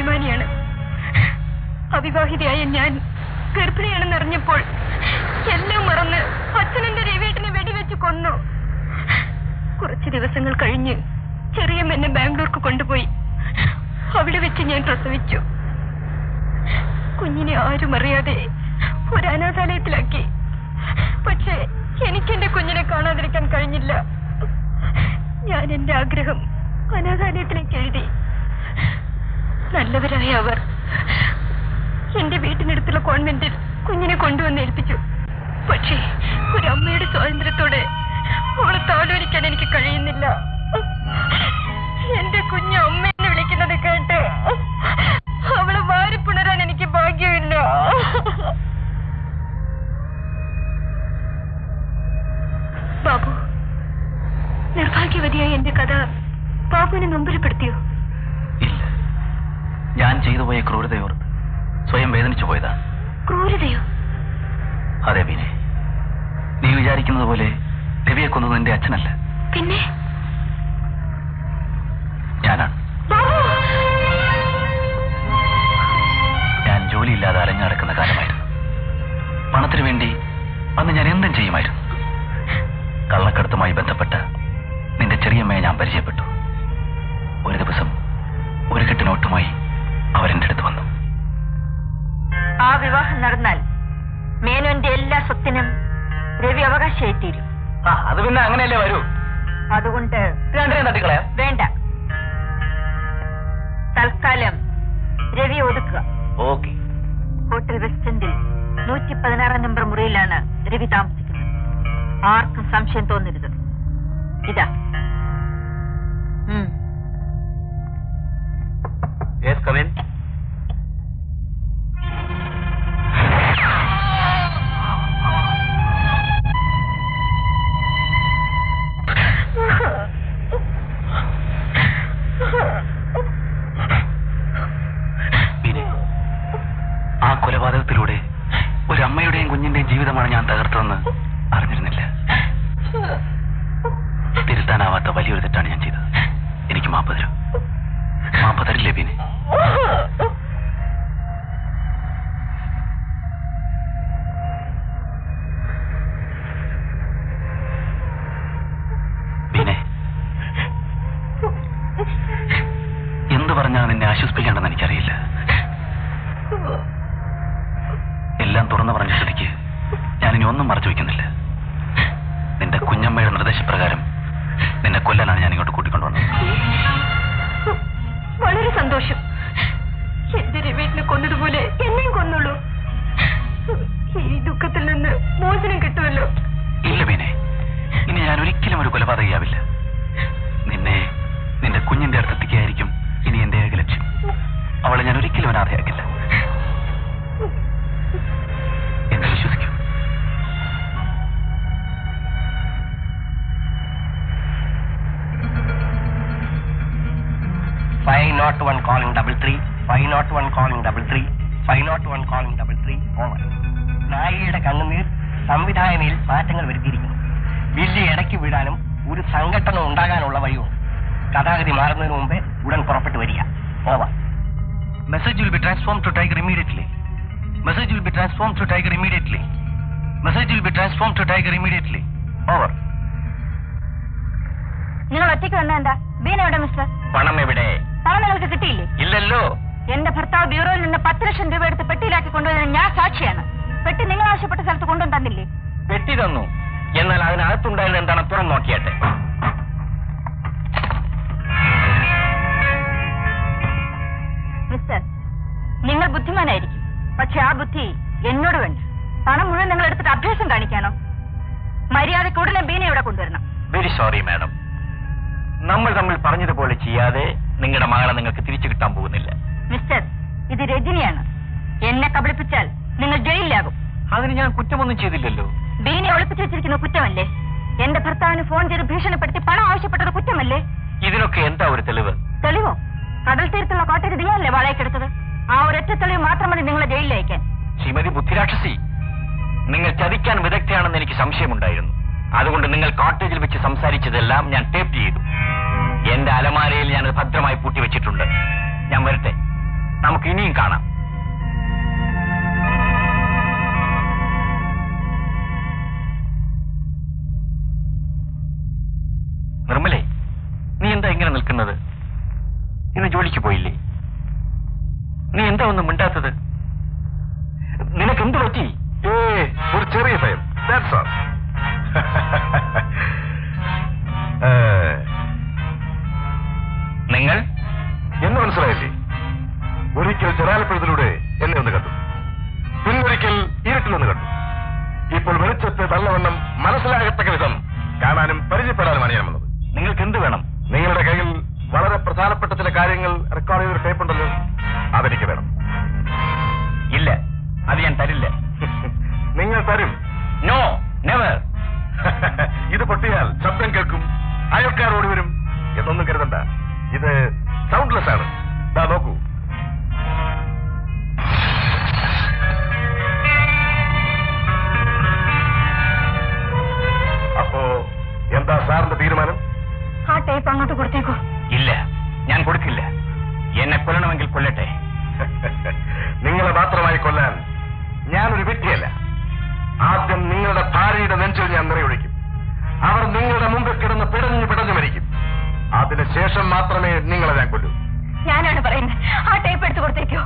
അഭിമാനിയാണ്. അവിവാഹിതയായ ഞാൻ ഗർഭിണിയാണെന്ന് അറിഞ്ഞപ്പോൾ എല്ലാം മറന്ന് അച്ഛനെന്റെ രവിയേട്ടനെ വെടിവെച്ച് കൊന്നു. കുറച്ച് ദിവസങ്ങൾ കഴിഞ്ഞ് ചെറിയമ്മ എന്നെ ബാംഗ്ലൂർക്ക് കൊണ്ടുപോയി. അവിടെ വെച്ച് ഞാൻ പ്രസവിച്ചു. കുഞ്ഞിനെ ആരും അറിയാതെ ഒരു അനാഥാലയത്തിലാക്കി പക്ഷേ എനിക്ക് എന്റെ കുഞ്ഞിനെ കാണാതിരിക്കാൻ കഴിഞ്ഞില്ല. ഞാൻ എന്റെ ആഗ്രഹം അനാഥാലയത്തിലേക്ക് എഴുതി. നല്ലവരായ അവർ. എന്റെ വീട്ടിനടുത്തുള്ള കോൺവെന്റിൽ കുഞ്ഞിനെ കൊണ്ടുവന്ന് ഏൽപ്പിച്ചു. പക്ഷേ ഒരു അമ്മയുടെ സ്വാതന്ത്ര്യത്തോടെ അവളെ താലോലിക്കാൻ എനിക്ക് കഴിയുന്നില്ല. എന്റെ കുഞ്ഞ് അമ്മ എന്ന് വിളിക്കുന്നത് കേട്ട് അവളെ വാരിപ്പുണരാൻ എനിക്ക് ഭാഗ്യമില്ല. ബാബു നിർഭാഗ്യവതിയായ എന്റെ കഥ ബാബുവിനെ നൊമ്പരപ്പെടുത്തിയോ? ഞാൻ ചെയ്തു പോയ ക്രൂരതയോർത്ത് സ്വയം വേദനിച്ചു പോയതാ. ക്രൂരതയോ? അതെ ബീനെ. നീ വിചാരിക്കുന്നത് പോലെ രവിയെ കൊന്നത് നിന്റെ അച്ഛനല്ല. പിന്നെ? ഞാനാണ്. രവി തീരും ആ അത് പിന്നെ അങ്ങനെയല്ലേ വരൂ? അതുകൊണ്ട് രണ്ടിനെയും തട്ടിക്കളയാം. വേണ്ട. തൽക്കാലം രവി ഒതുക്കുക. ഓക്കെ. ഹോട്ടൽ വെസ്റ്റൻഡിൽ നൂറ്റി പതിനാറാം നമ്പർ മുറിയിലാണ് രവി താമസിക്കുന്നത്. ആർക്കും സംശയം തോന്നരുത്. ഇതാ. ജീവിതമാണ് ഞാൻ തകർത്തതെന്ന് അറിഞ്ഞിരുന്നില്ല. തിരുത്താനാവാത്ത വലിയൊരു തെറ്റാണ് ഞാൻ ചെയ്തത്. എനിക്ക് മാപ്പ് തരൂ. നിർദ്ദേശപ്രകാരം നിന്നെ കൊല്ലാനാണ് ഞാൻ ഇങ്ങോട്ട് കൂട്ടിക്കൊണ്ടുവന്നത് വളരെ സന്തോഷം. എന്റെ രവീട്ടിനെ കൊന്നതുപോലെ എന്നെയും കൊന്നുള്ളൂ ഈ ദുഃഖത്തിൽ നിന്ന് മോചനം കിട്ടുമല്ലോ. ഇല്ല മീനെ ഇനി ഞാൻ ഒരിക്കലും ഒരു കൊലപാതകയാവില്ല. നിന്നെ നിന്റെ കുഞ്ഞിന്റെ അടുത്തെത്തിക്കായിരിക്കും ഇനി എന്റെ ഏക ലക്ഷ്യം. അവളെ ഞാൻ ഒരിക്കലും അനാഥയാക്കില്ല. Note one calling double three five note one calling double three over നായികയുടെ കണ്ണുനീർ സംവിധായനയിൽ മാറ്റങ്ങൾ വരുത്തിയിരിക്കുന്നു. വില്ലി ഇടയ്ക്ക് വിടാനും ഒരു സംഘട്ടനം ഉണ്ടാകാനുള്ള വഴിയുണ്ട്. കഥാഗതി മാറുന്നതിന് മുമ്പേ ഉടൻ പുറപ്പെട്ടു വരിക. Over message will be transform to tiger immediately message will be transform to tiger immediately message will be transform to tiger immediately over നിങ്ങൾ ഒറ്റയ്ക്ക് വന്ന എന്താ ബീൻ എവിടെ മിസ്റ്റർ പണം എവിടെ? പണം നിങ്ങൾക്ക് കിട്ടിയില്ലേ? ഇല്ലല്ലോ. എന്റെ ഭർത്താവ് ബ്യൂറോയിൽ നിന്ന് പത്ത് ലക്ഷം രൂപ എടുത്ത് പെട്ടിയിലാക്കി കൊണ്ടുവരുന്ന ഞാൻ സാക്ഷിയാണ്. പെട്ടി നിങ്ങൾ ആവശ്യപ്പെട്ട സ്ഥലത്ത് കൊണ്ടുവന്ന് തന്നില്ലേ? പെട്ടി തന്നു. എന്നാൽ അതിനകത്തുണ്ടായിരുന്ന എന്താണ്? പുറം നോക്കിയാട്ടെ. മിസ്റ്റർ നിങ്ങൾ ബുദ്ധിമാനായിരിക്കും. പക്ഷെ ആ ബുദ്ധി എന്നോട് വേണ്ട. പണം മുഴുവൻ നിങ്ങൾ എടുത്തിട്ട് അഭ്യാസം കാണിക്കാനോ? മര്യാദയ്ക്ക് ഉടനെ ബീനെ ഇവിടെ കൊണ്ടുവരണം. വെരി സോറി മാഡം നമ്മൾ തമ്മിൽ പറഞ്ഞതുപോലെ ചെയ്യാതെ നിങ്ങളുടെ മകളെ നിങ്ങൾക്ക് തിരിച്ചു കിട്ടാൻ പോകുന്നില്ല. ഇത് രജനിയാണ്. എന്നെ കബളിപ്പിച്ചാൽ നിങ്ങൾ ജയിലിലാകും. അതിന് ഞാൻ കുറ്റമൊന്നും ചെയ്തില്ലല്ലോ. ബീനെ ഒളിപ്പിച്ചു വെച്ചിരിക്കുന്ന കുറ്റമല്ലേ? എന്റെ ഭർത്താവിന് ഫോൺ ചെയ്ത് ഭീഷണിപ്പെടുത്തി പണം ആവശ്യപ്പെട്ടത് കുറ്റമല്ലേ? ഇതിനൊക്കെ എന്താ ഒരു തെളിവ്? തെളിവോ? കടൽ തീരത്തുള്ള കോട്ടയ്ക്ക് നിങ്ങളല്ലേ വാടകയ്ക്കെടുത്തത് ആ ഒരൊറ്റ തെളിവ് മാത്രം മതി നിങ്ങളെ ജയിലിൽ അയക്കാൻ. ശ്രീമതി ബുദ്ധിരാക്ഷസി നിങ്ങൾ ചതിക്കാൻ വിദഗ്ധയാണെന്ന് എനിക്ക് സംശയമുണ്ടായിരുന്നു. അതുകൊണ്ട് നിങ്ങൾ കോട്ടേജിൽ വെച്ച് സംസാരിച്ചതെല്ലാം ഞാൻ ടേപ്പ് ചെയ്തു. എന്റെ അലമാരയിൽ ഞാൻ ഭദ്രമായി പൂട്ടി വെച്ചിട്ടുണ്ട് ഞാൻ വരട്ടെ? നമുക്ക് ഇനിയും കാണാം. നിർമ്മലേ നീ എന്താ ഇങ്ങനെ നിൽക്കുന്നത്? ഇന്ന് ജോലിക്ക് പോയില്ലേ? നീ എന്താ ഒന്നും മിണ്ടാത്തത്? നിനക്ക് എന്ത് പറ്റി? ഏ ഒരു ചെറിയ ഭയം. That's all. ചെറാലപ്പഴത്തിലൂടെ എന്നെ ഒന്ന് കണ്ടു. പിൻവരിക്കൽ ഇരുട്ടിൽ ഒന്ന് കണ്ടു. ഇപ്പോൾ വെളിച്ചത്തെ നല്ലവണ്ണം മനസ്സിലാകത്തക്ക വിധം കാണാനും പരിചയപ്പെടാനുമാണ് ഞാൻ വന്നത്. നിങ്ങൾക്ക് എന്ത് വേണം? നിങ്ങളുടെ കയ്യിൽ വളരെ പ്രധാനപ്പെട്ട ചില കാര്യങ്ങൾ റെക്കോർഡ് ചെയ്തൊരു ടേപ്പ് ഉണ്ടല്ലോ. അതെനിക്ക് വേണം. ഇല്ല. അത് ഞാൻ തരില്ല. നിങ്ങൾ തരും. നോ നെവർ ഇത് പൊട്ടിയാൽ ശബ്ദം കേൾക്കും. അയൽക്കാർ ഓടി വരും. എന്താ സാറിന്റെ തീരുമാനം? ആ ടേപ്പ് അങ്ങോട്ട് കൊടുത്തേക്കോ. ഇല്ല ഞാൻ കൊടുക്കില്ല. എന്നെ കൊല്ലണമെങ്കിൽ കൊല്ലട്ടെ. നിങ്ങളെ മാത്രമായി കൊല്ലാൻ ഞാനൊരു വ്യക്തിയല്ല. ആദ്യം നിങ്ങളുടെ ഭാര്യയുടെ നെഞ്ചിൽ ഞാൻ നിറയൊഴിക്കും. അവർ നിങ്ങളുടെ മുമ്പിൽ കിടന്ന് പിടഞ്ഞു പിടഞ്ഞു മരിക്കും. അതിനുശേഷം മാത്രമേ നിങ്ങളെ ഞാൻ കൊല്ലൂ. ഞാനാണ് പറയുന്നത്. ആ ടേപ്പ് എടുത്തു കൊടുത്തേക്കോ.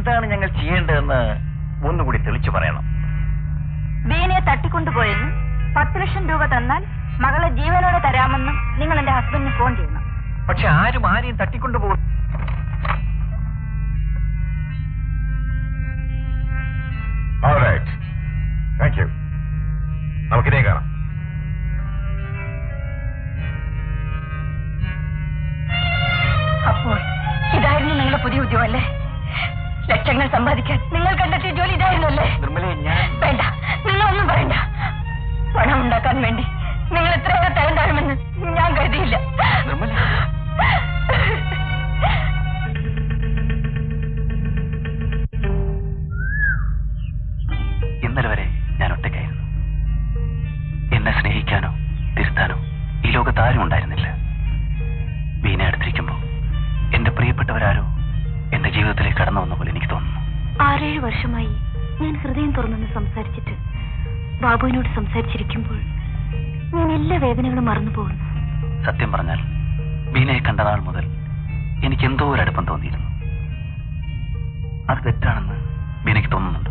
എന്താണ് ഞങ്ങൾ ചെയ്യേണ്ടതെന്ന് ഒന്നുകൂടി തെളിച്ചു പറയണം. ബീനയെ തട്ടിക്കൊണ്ടുപോയെന്നും പത്ത് ലക്ഷം രൂപ തന്നാൽ മകളെ ജീവനോടെ തരാമെന്നും നിങ്ങൾ എന്റെ ഹസ്ബൻഡിന് ഫോൺ ചെയ്യണം പക്ഷെ ആരും ആരെയും തട്ടിക്കൊണ്ടുപോകും ജീവിതത്തിലേക്ക് കടന്നു വന്ന പോലെ എനിക്ക് തോന്നുന്നു. ആറേഴ് വർഷമായി ഞാൻ ഹൃദയം തുറന്നെന്ന് സംസാരിച്ചിട്ട് ബാബുവിനോട് സംസാരിച്ചിരിക്കുമ്പോൾ ഞാൻ എല്ലാ വേദനകളും മറന്നു പോകുന്നു. സത്യം പറഞ്ഞാൽ ബീനയെ കണ്ട നാൾ മുതൽ എനിക്ക് എന്തോ ഒരു അടുപ്പം തോന്നിയിരുന്നു. അത് തെറ്റാണെന്ന് ബീനയ്ക്ക് തോന്നുന്നുണ്ട്?